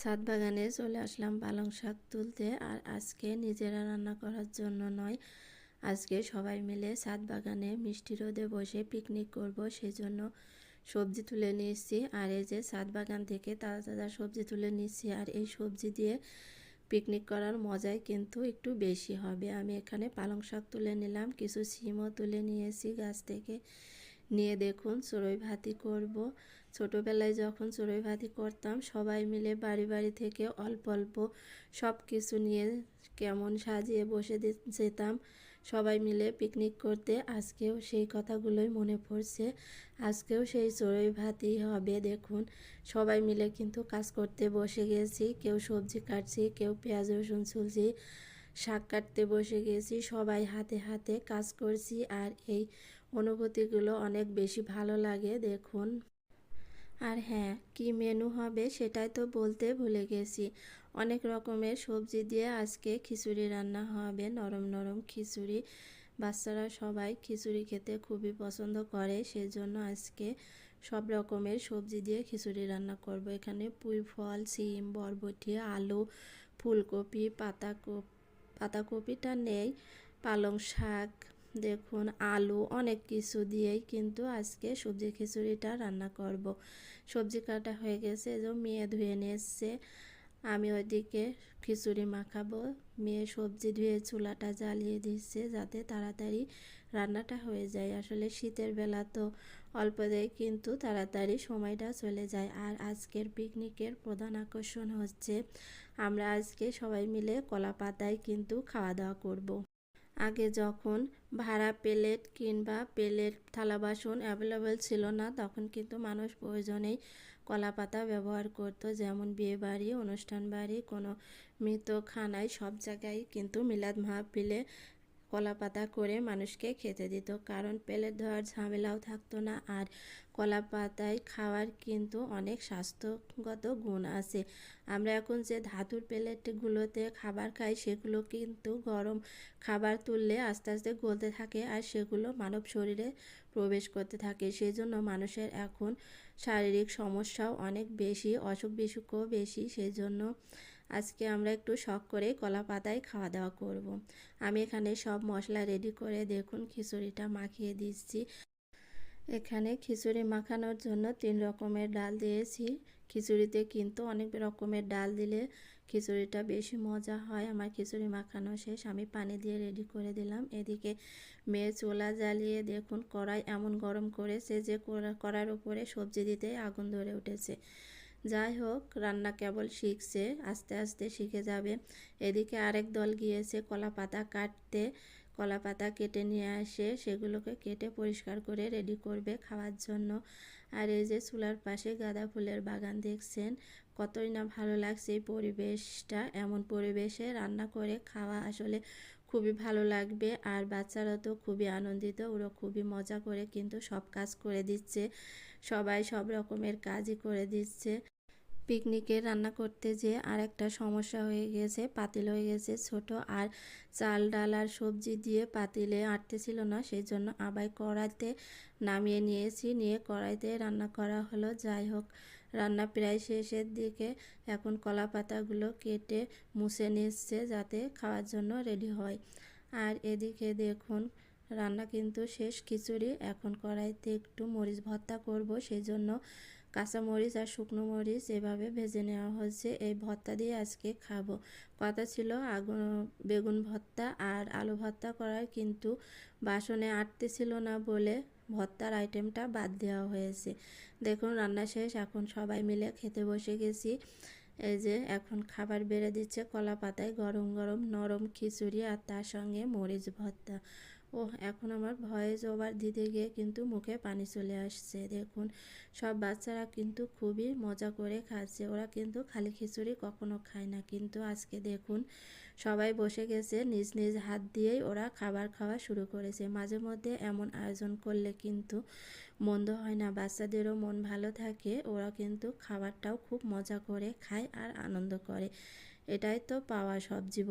ছাদ বাগানে চলে আসলাম পালং শাক তুলতে। আর আজকে নিজেরা রান্না করার জন্য নয়, আজকে সবাই মিলে ছাদ বাগানে মিষ্টি রোদে বসে পিকনিক করব সেজন্য সবজি তুলে নিয়েছি। আর এই যে ছাদ বাগান থেকে তাজা তাজা সবজি তুলে নিচ্ছি আর এই সবজি দিয়ে পিকনিক করার মজাই কিন্তু একটু বেশি হবে। আমি এখানে পালং শাক তুলে নিলাম, কিছু সিমও তুলে নিয়েছি গাছ থেকে। নিয়ে দেখুন চড়ই ভাতি করব। ছোটোবেলায় যখন চড়ুই ভাতি করতাম, সবাই মিলে বাড়ি বাড়ি থেকে অল্প অল্প সব কিছু নিয়ে কেমন সাজিয়ে বসে যেতাম। সবাই মিলে পিকনিক করতে, আজকেও সেই কথাগুলোই মনে পড়ছে। আজকেও সেই চড়ুই ভাতি হবে, দেখুন। সবাই মিলে কিন্তু কাজ করতে বসে গেছি, কেউ সবজি কাটছি, কেউ পেঁয়াজ, রসুন ছুলছি শাক কাটতে বসে গেছি, সবাই হাতে হাতে কাজ করছি, আর এই অনুভূতিগুলো অনেক বেশি ভালো লাগে, দেখুন। আর হ্যাঁ কি মেনু হবে সেটাই তো বলতে ভুলে গেছি। অনেক রকমের সবজি দিয়ে আজকে খিচুড়ি রান্না হবে, নরম নরম খিচুড়ি। বাচ্চারা সবাই খিচুড়ি খেতে খুবই পছন্দ করে, সেজন্য আজকে সব রকমের সবজি দিয়ে খিচুড়ি রান্না করব। এখানে পুঁই ফল, সিম, বরবটি, আলু, ফুলকপি, পাতাকপি, পাতাকপিটা নেই, পালং শাক দেখুন, আলু অনেক কিছু দিয়েই কিন্তু আজকে সবজি খিচুড়িটা রান্না করব। সবজি কাটা হয়ে গেছে যে মেয়ে ধুয়ে নিয়ে এসছে আমি ওইদিকে খিচুড়ি মাখাবো মেয়ে সবজি ধুয়ে চুলাটা জ্বালিয়ে দিচ্ছে যাতে তাড়াতাড়ি রান্নাটা হয়ে যায় আসলে শীতের বেলা তো অল্প দেয়, কিন্তু তাড়াতাড়ি সময়টা চলে যায় আর আজকের পিকনিকের প্রধান আকর্ষণ হচ্ছে, আমরা আজকে সবাই মিলে কলা পাতায় কিন্তু খাওয়া দাওয়া করব। আগে যখন ভাড়া প্লেট কিংবা প্লেট, থালা, বাসন অ্যাভেলেবেল ছিল না, তখন কিন্তু মানুষ প্রয়োজনেই কলা পাতা ব্যবহার করত। যেমন বিয়ে বাড়ি, অনুষ্ঠান বাড়ি, কোনো মৃত খানায় সব জায়গায় কিন্তু মিলাদ মাহফিলে কলা পাতা করে মানুষকে খেতে দিত। কারণ প্লেট ধোয়ার ঝামেলাও থাকতো না। আর কলা পাতায় খাওয়ার কিন্তু অনেক স্বাস্থ্যগত গুণ আছে। আমরা এখন যে ধাতুর প্লেটগুলোতে খাবার খাই, সেগুলো কিন্তু গরম খাবার তুললে আস্তে আস্তে গলতে থাকে আর সেগুলো মানব শরীরে প্রবেশ করতে থাকে। সেই জন্য মানুষের এখন শারীরিক সমস্যাও অনেক বেশি, অসুখ বিসুখও বেশি। সেই জন্য আজকে আমরা একটু শখ করে কলা পাতায় খাওয়া দাওয়া করব। আমি এখানে সব মশলা রেডি করে দেখুন খিচুড়িটা মাখিয়ে দিচ্ছি। এখানে খিচুড়ি মাখানোর জন্য তিন রকমের ডাল দিয়েছি। খিচুড়িতে কিন্তু অনেক রকমের ডাল দিলে খিচুড়িটা বেশি মজা হয়। আমার খিচুড়ি মাখানো শেষ। আমি পানি দিয়ে রেডি করে দিলাম। এদিকে মেয়ে চোলা জ্বালিয়ে দেখুন কড়াই এমন গরম করেছে যে কড়ার উপরে সবজি দিতে আগুন ধরে উঠেছে। যাই হোক, রান্না কেবল শিখছে, আস্তে আস্তে শিখে যাবে। এদিকে আরেক দল গিয়েছে কলা পাতা কাটতে। কলা পাতা কেটে নিয়ে আসে, সেগুলোকে কেটে পরিষ্কার করে রেডি করবে খাওয়ার জন্য। আর এই যে চুলার পাশে গাঁদা ফুলের বাগান দেখছেন, কতই না ভালো লাগছে এই পরিবেশটা। এমন পরিবেশে রান্না করে খাওয়া আসলে খুবই ভালো লাগবে। আর বাচ্চারা তো খুবই আনন্দিত, ওরা খুবই মজা করে কিন্তু সব কাজ করে দিচ্ছে। সবাই সব রকমের কাজই করে দিচ্ছে। পিকনিকে রান্না করতে যে আর একটা সমস্যা হয়ে গেছে, পাতিল হয়ে গেছে। ছোট আর চাল, ডাল আর সবজি দিয়ে পাতিলে আটতেছিল না সেই জন্য আবার কড়াইতে নামিয়ে নিয়েছি। নিয়ে কড়াইতে রান্না করা হলো। যাই হোক, রান্না প্রায় শেষের দিকে এখন কলা পাতাগুলো কেটে মুছে নিচ্ছে যাতে খাওয়ার জন্য রেডি হয়। আর এদিকে দেখুন, রান্না কিন্তু শেষ। খিচুড়ি এখন কড়াইতে একটু মরিচ ভর্তা করব সেই জন্য কাঁচামরিচ আর শুকনো মরিচ এভাবে ভেজে নেওয়া হয়েছে। এই ভর্তা দিয়ে আজকে খাব। কথা ছিল আগুন, বেগুন ভর্তা আর আলু ভর্তা করার, কিন্তু বাসনে আটতে ছিল না বলে ভর্তার আইটেমটা বাদ দেওয়া হয়েছে। দেখুন, রান্না শেষ। এখন সবাই মিলে খেতে বসে গেছি। এই যে, এখন খাবার বেড়ে দিচ্ছে কলা পাতায় গরম গরম নরম খিচুড়ি আর তার সঙ্গে মরিচ ভর্তা। ও এখন আমার ভয়েস ওভার দিতে গিয়ে কিন্তু মুখে পানি চলে আসছে। দেখুন, সব বাচ্চারা কিন্তু খুবই মজা করে খাচ্ছে। ওরা কিন্তু খালি খিচুড়ি কখনো খায় না। কিন্তু আজকে দেখুন, সবাই বসে গেছে, নিজ নিজ হাত দিয়েই ওরা খাবার খাওয়া শুরু করেছে। মাঝে মধ্যে এমন আয়োজন করলে কিন্তু মন্দ হয় না। বাচ্চাদেরও মন ভালো থাকে, ওরা কিন্তু খাবারটাও খুব মজা করে খায় আর আনন্দ করে। এটাই তো পাওয়া সব জীবন।